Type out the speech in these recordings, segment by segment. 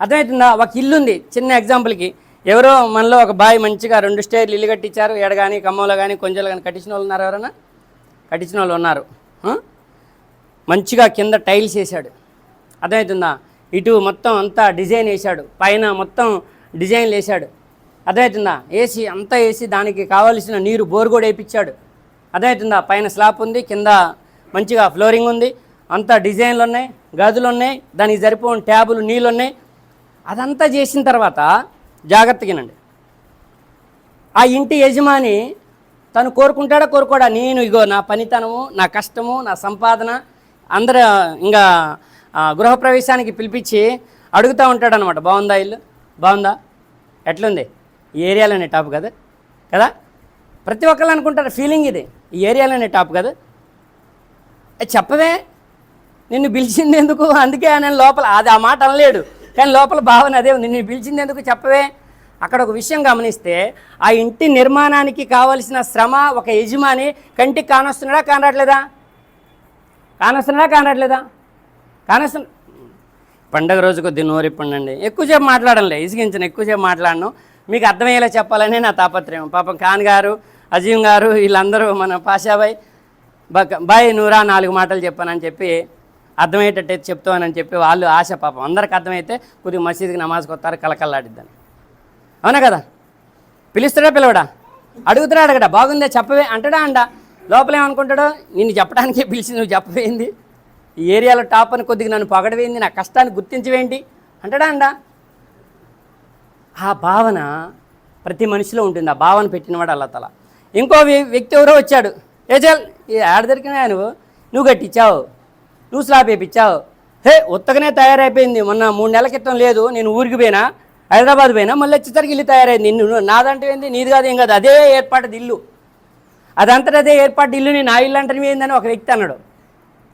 అర్థమవుతుందా ఒక ఇల్లు ఉంది చిన్న ఎగ్జాంపుల్కి. ఎవరో మనలో ఒక బాయ్ మంచిగా రెండు స్టేర్లు ఇల్లు కట్టించారు. ఎడ కానీ ఖమ్మంలో కానీ కొంచెం కానీ కట్టించిన వాళ్ళు ఉన్నారు ఎవరైనా కట్టించిన వాళ్ళు ఉన్నారు. మంచిగా కింద టైల్స్ వేసాడు అర్థమవుతుందా ఇటు మొత్తం అంతా డిజైన్ వేసాడు పైన మొత్తం డిజైన్లు వేసాడు అర్థమవుతుందా ఏసీ అంతా వేసి దానికి కావాల్సిన నీరు బోర్ కూడా వేయించాడు. అర్థమవుతుందా పైన స్లాబ్ ఉంది. కింద మంచిగా ఫ్లోరింగ్ ఉంది. అంతా డిజైన్లు ఉన్నాయి. గదులు ఉన్నాయి. దానికి సరిపోని ట్యాబులు నీళ్ళు ఉన్నాయి. అదంతా చేసిన తర్వాత జాగ్రత్తగానండి ఆ ఇంటి యజమాని తను కోరుకుంటాడా కోరుకోడా? నేను ఇగో నా పనితనము నా కష్టము నా సంపాదన అందరూ ఇంకా గృహప్రవేశానికి పిలిపించి అడుగుతూ ఉంటాడనమాట బాగుందా ఇల్లు? బాగుందా? ఎట్లుంది? ఈ ఏరియాలోనే టాప్ కదా? కదా? ప్రతి ఒక్కళ్ళు అనుకుంటారు ఫీలింగ్ ఇది. ఈ ఏరియాలోనే టాప్ కదా? ఏ, చెప్పవే నిన్ను పిలిచింది ఎందుకు? అందుకే నేను లోపల అది ఆ మాట అనలేడు. కానీ లోపల భావన అదే ఉంది. నేను పిలిచింది ఎందుకు చెప్పవే? అక్కడ ఒక విషయం గమనిస్తే ఆ ఇంటి నిర్మాణానికి కావలసిన శ్రమ ఒక యజమాని కంటికి కానొస్తున్నాడా కానట్లేదా కానొస్తున్నాడా కానట్లేదా కానొస్తున్నా పండగ రోజు కొద్ది నోరిప్పండి ఎక్కువసేపు మాట్లాడంలే ఇసిగించను ఎక్కువసేపు మాట్లాడను. మీకు అర్థమయ్యేలా చెప్పాలనే నా తాపత్రయం. పాపం ఖాన్ గారు అజీం గారు వీళ్ళందరూ మన పాషాబాయ్ బాయ్ నూరా నాలుగు మాటలు చెప్పానని చెప్పి అర్థమయ్యేటట్టు చెప్తానని చెప్పి వాళ్ళు ఆశ పాపం. అందరికి అర్థమైతే కొద్దిగా మసీదుకి నమాజ్కి వస్తారు కలకల్లాడిద్దని అవునా కదా? పిలుస్తాడా పిలవడా? అడుగుతాడా అడగడా? బాగుందే చెప్పవే. అంటాడా అండ? లోపల ఏమనుకుంటాడో? నిన్ను చెప్పడానికే పిలిచి నువ్వు చెప్పవేంది? ఈ ఏరియాలో టాప్ అని కొద్దిగా నన్ను పొగడవేంది నా కష్టాన్ని గుర్తించవేంటి? అంటాడా అండా? ఆ భావన ప్రతి మనిషిలో ఉంటుంది. ఆ భావన పెట్టినవాడు అల్లా తల. ఇంకో వ్యక్తి ఎవరో వచ్చాడు. ఏ చల్ ఈ ఆడ దొరికినా నువ్వు. నువ్వు కట్టించావు నువ్వు స్లాబ్ వేయించావు హే ఉత్తగానే తయారైపోయింది. మొన్న మూడు నెలల క్రితం లేదు నేను ఊరికి పోయినా హైదరాబాద్ పోయినా మళ్ళీ వచ్చేసరికి ఇల్లు తయారైంది. నిన్ను నాదంటే ఏంది? నీది కాదు ఏం కాదు. అదే ఏర్పాటుది ఇల్లు అదంతటా అదే ఏర్పాటు ఇల్లుని నా ఇల్లు అంటే ఏందని ఒక వ్యక్తి అన్నాడు.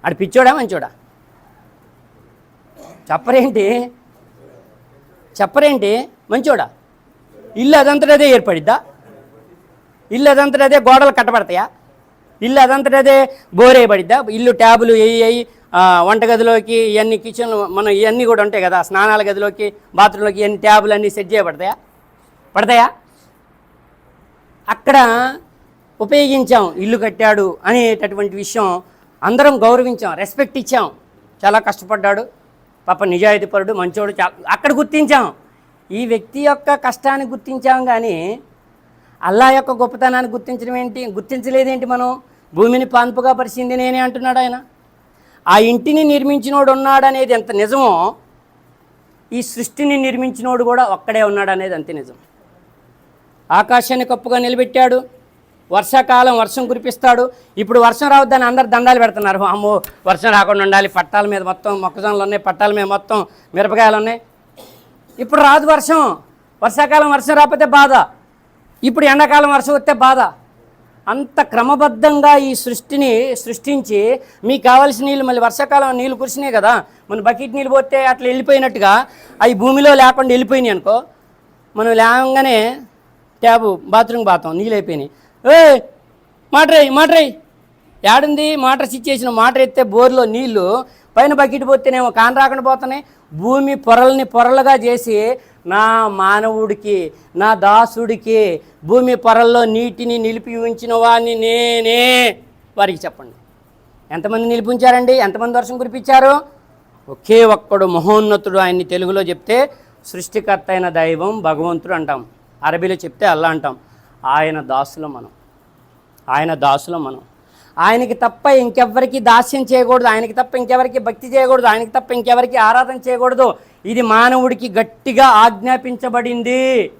ఆడు పిచ్చోడా మంచోడా? చెప్పరేంటి? చెప్పరేంటి? మంచోడా? ఇల్లు అదంతట అదే ఏర్పడిద్దా? ఇల్లు అదంతట అదే గోడలు కట్టబడతాయా? ఇల్లు అదంతట అదే బోర్ వేయబడిద్దా ఇల్లు ట్యాబులు వేయి వేయి వంటగదిలోకి ఇవన్నీ కిచెన్లు మనం ఇవన్నీ కూడా ఉంటాయి కదా స్నానాల గదిలోకి బాత్రూంలోకి ఇవన్నీ ట్యాబులు అన్నీ సెట్ చేయబడతాయా పడతాయా? అక్కడ ఉపయోగించాం ఇల్లు కట్టాడు అనేటటువంటి విషయం అందరం గౌరవించాం రెస్పెక్ట్ ఇచ్చాం. చాలా కష్టపడ్డాడు. పాప నిజాయితీపరుడు మంచోడు చాలా అక్కడ గుర్తించాం. ఈ వ్యక్తి యొక్క కష్టాన్ని గుర్తించాం కానీ అల్లా యొక్క గొప్పతనాన్ని గుర్తించడం ఏంటి? గుర్తించలేదేంటి మనం? భూమిని పాన్పుగా పరిచింది నేనే అంటున్నాడు ఆయన. ఆ ఇంటిని నిర్మించినోడు ఉన్నాడనేది ఎంత నిజమో ఈ సృష్టిని నిర్మించినోడు కూడా ఒక్కడే ఉన్నాడనేది అంత అంతే నిజం. ఆకాశాన్ని కప్పుగా నిలబెట్టాడు వర్షాకాలం వర్షం కురిపిస్తాడు. ఇప్పుడు వర్షం రావద్దని అందరు దండాలు పెడుతున్నారు. అమ్మో వర్షం రాకుండా ఉండాలి. పట్టాల మీద మొత్తం మొక్కజొన్నలు ఉన్నాయి పట్టాల మీద మొత్తం మిరపకాయలు ఉన్నాయి. ఇప్పుడు రాదు వర్షం. వర్షాకాలం వర్షం రాకపోతే బాధ. ఇప్పుడు ఎండాకాలం వర్షం వస్తే బాధ. అంత క్రమబద్ధంగా ఈ సృష్టిని సృష్టించి మీకు కావాల్సిన నీళ్ళు మళ్ళీ వర్షాకాలం నీళ్ళు కురిసినాయి కదా మన బకెట్ నీళ్ళు పోతే అట్లా వెళ్ళిపోయినట్టుగా అవి భూమిలో లేకుండా వెళ్ళిపోయినాయి అనుకో మనం లేవగానే ట్యాబు బాత్రూమ్ బాతాం నీళ్ళు అయిపోయినాయి. ఏ మాటరై మాటరై ఏడుంది? మోటార్ స్విచ్ చేసిన మోటార్ ఎత్తే బోర్లో నీళ్ళు పైన బకెట్ పోతేనేమో కాన్ రాకుండా పోతున్నాయి. భూమి పొరల్ని పొరలుగా చేసి నా మానవుడికి నా దాసుడికి భూమి పొరల్లో నీటిని నిలిపి ఉంచిన వాడిని నేనే వారికి చెప్పండి. ఎంతమంది నిలిపి ఉంచారండి ఎంతమంది వర్షం కురిపించారు? ఒకే ఒక్కడు మహోన్నతుడు ఆయన్ని తెలుగులో చెప్తే సృష్టికర్త అయిన దైవం భగవంతుడు అంటాం. అరబీలో చెప్తే అల్లా అంటాం. ఆయన దాసులం మనం. ఆయన దాసులం మనం. ఆయనకి తప్ప ఇంకెవ్వరికి దాస్యం చేయకూడదు ఆయనకి తప్ప ఇంకెవరికి భక్తి చేయకూడదు ఆయనకి తప్ప ఇంకెవరికి ఆరాధన చేయకూడదు. ఇది మానవుడికి గట్టిగా ఆజ్ఞాపించబడింది.